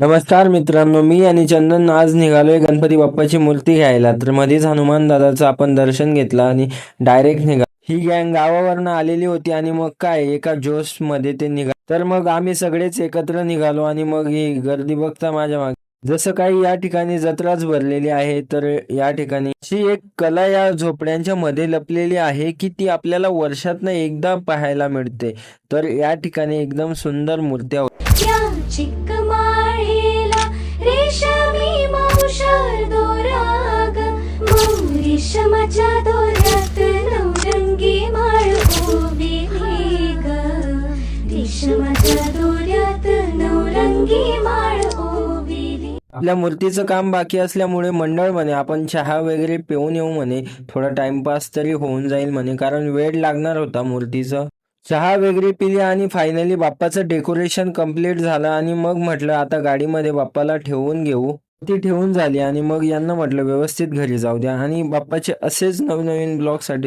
नमस्कार मित्रांनो मी आणि चंदन आज निघालोय गणपती बाप्पाची मूर्ती घ्यायला. तर मध्येच हनुमान दादाचं आपण दर्शन घेतलं आणि डायरेक्ट निघा ही गँग गावावरनं आलेली होती आणि मग काय एका जोशमध्ये ते निघा तर मग आम्ही सगळेच एकत्र निघालो आणि मग ही गर्दी बघता माझ्या मागे जसं काही या ठिकाणी जत्राच भरलेली आहे तर या ठिकाणी अशी एक कला या झोपड्यांच्या मध्ये लपलेली आहे की ती आपल्याला वर्षातनं एकदा पाहायला मिळते. तर या ठिकाणी एकदम सुंदर मूर्त्या माझ्या दोऱ्यात नवरंगी माळ उभी ग रेशमाच्या दोऱ्यात नवरंगी माळ आपल्या मूर्तीचं काम बाकी असल्यामुळे मंडळ म्हणे आपण चहा वगैरे पिऊन येऊ म्हणे. थोडा टाइमपास तरी होऊन जाईल म्हणे कारण वेळ लागणार होता मूर्तीचं. चहा वगैरे पिली आणि फायनली बाप्पाचं डेकोरेशन कंप्लीट झालं आणि मग म्हटलं आता गाडीमध्ये बाप्पाला ठेवून घेऊ. ती ठेवून झाली आणि मग यांना म्हटलं व्यवस्थित घरी जाऊ द्या. आणि बाप्पाचे असेच नवनवीन ब्लॉगसाठी